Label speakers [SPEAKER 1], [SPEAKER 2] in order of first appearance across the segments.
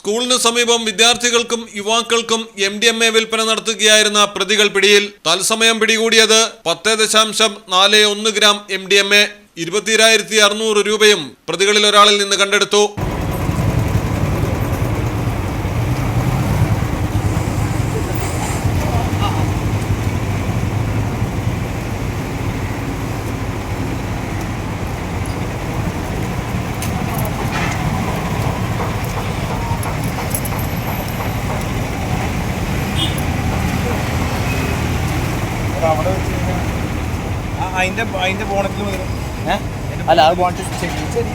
[SPEAKER 1] സ്കൂളിന് സമീപം വിദ്യാർത്ഥികൾക്കും യുവാക്കൾക്കും എം ഡി എം എ വിൽപ്പന നടത്തുകയായിരുന്ന പ്രതികൾ പിടിയിൽ തത്സമയം പിടികൂടിയത് പത്ത് ദശാംശം നാല് ഒന്ന് gram M D M A ഇരുപത്തിരായിരത്തി അറുന്നൂറ് രൂപയും പ്രതികളിൽ ഒരാളിൽ നിന്ന് കണ്ടെടുത്തു.
[SPEAKER 2] അതിന്റെ അതിന്റെ ബോണറ്റിൽ മുതൽ
[SPEAKER 3] അല്ല അത് ശരി.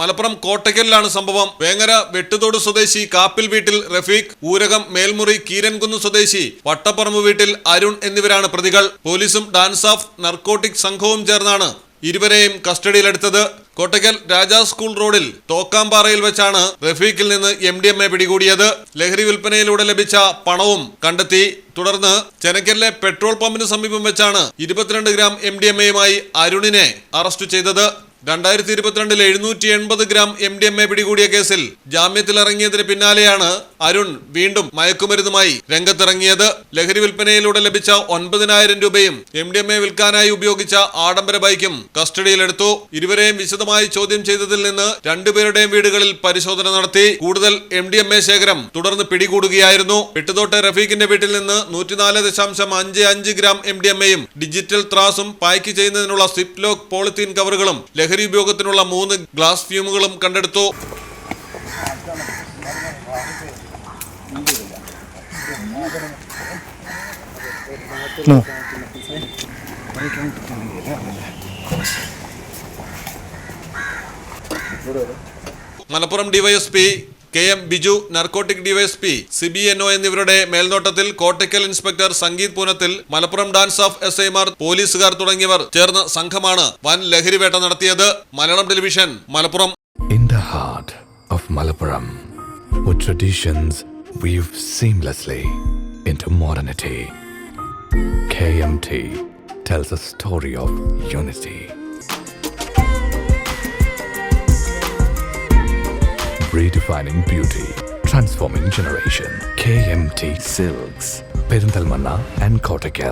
[SPEAKER 1] മലപ്പുറം കോട്ടയ്ക്കലിലാണ് സംഭവം. വേങ്ങര വെട്ടുതോട് സ്വദേശി കാപ്പിൽ വീട്ടിൽ റഫീഖ് ഊരകം മേൽമുറി കീരൻകുന്ന് സ്വദേശി വട്ടപ്പറമ്പ് വീട്ടിൽ അരുൺ എന്നിവരാണ് പ്രതികൾ. പോലീസും ഡാൻസ് ഓഫ് നർക്കോട്ടിക് സംഘവും ചേർന്നാണ് ഇരുവരെയും കസ്റ്റഡിയിലെടുത്തത്. കോട്ടയ്ക്കൽ രാജാ സ്കൂൾ റോഡിൽ തോക്കാമ്പാറയിൽ വെച്ചാണ് റഫീഖിൽ നിന്ന് എം ഡി എം എ പിടികൂടിയത്. ലഹരി വിൽപ്പനയിലൂടെ ലഭിച്ച പണവും കണ്ടെത്തി. തുടർന്ന് ചെനക്കലിലെ പെട്രോൾ പമ്പിന് സമീപം വെച്ചാണ് ഇരുപത്തിരണ്ട് ഗ്രാം എം ഡി എം എയുമായി അരുണിനെ അറസ്റ്റ് ചെയ്തത്. രണ്ടായിരത്തി ഇരുപത്തിരണ്ടിൽ എഴുന്നൂറ്റി എൺപത് gram M D M A പിടികൂടിയ കേസിൽ ജാമ്യത്തിലിറങ്ങിയതിന് പിന്നാലെയാണ് അരുൺ വീണ്ടും മയക്കുമരുന്നുമായി രംഗത്തിറങ്ങിയത്. ലഹരി വിൽപ്പനയിലൂടെ ലഭിച്ച ഒൻപതിനായിരം രൂപയും എം ഡി എം എ വിൽക്കാനായി ഉപയോഗിച്ച ആഡംബര ബൈക്കും കസ്റ്റഡിയിലെടുത്തു. ഇരുവരെയും വിശദമായി ചോദ്യം ചെയ്തതിൽ നിന്ന് രണ്ടുപേരുടെയും വീടുകളിൽ പരിശോധന നടത്തി. കൂടുതൽ എം ഡി എം എ ശേഖരം തുടർന്ന് പിടികൂടുകയായിരുന്നു. വെട്ടുതോട്ട് റഫീഖിന്റെ വീട്ടിൽ നിന്ന് നൂറ്റിനാല് ദശാംശം അഞ്ച് അഞ്ച് ഗ്രാം എം ഡി എം എയും ഡിജിറ്റൽ ത്രാസും പായ്ക്ക് ചെയ്യുന്നതിനുള്ള സിപ്ലോക്ക് പോളിത്തീൻ കവറുകളും ലഹരി ഉപയോഗത്തിനുള്ള മൂന്ന് ഗ്ലാസ് ഫ്യൂമുകളും കണ്ടെടുത്തു. Malappuram DYSP K M Biju narcotic DYSP Sibi N O എന്നിവരുടെ മേൽനോട്ടത്തിൽ Kottakkal inspector Sangeeth Poonathil Malappuram DANSAF S ഐമാർ പോലീസുകാർ തുടങ്ങിയവർ ചേർന്ന സംഘമാണ് വൻ ലഹരിവേട്ട നടത്തിയത്. Malayalam television Malappuram.
[SPEAKER 4] In the heart of Malappuram traditions weave seamlessly into modernity, KMT tells a story of unity. Redefining beauty, transforming generation. KMT Silks, Perindalmanna and Kottakkal.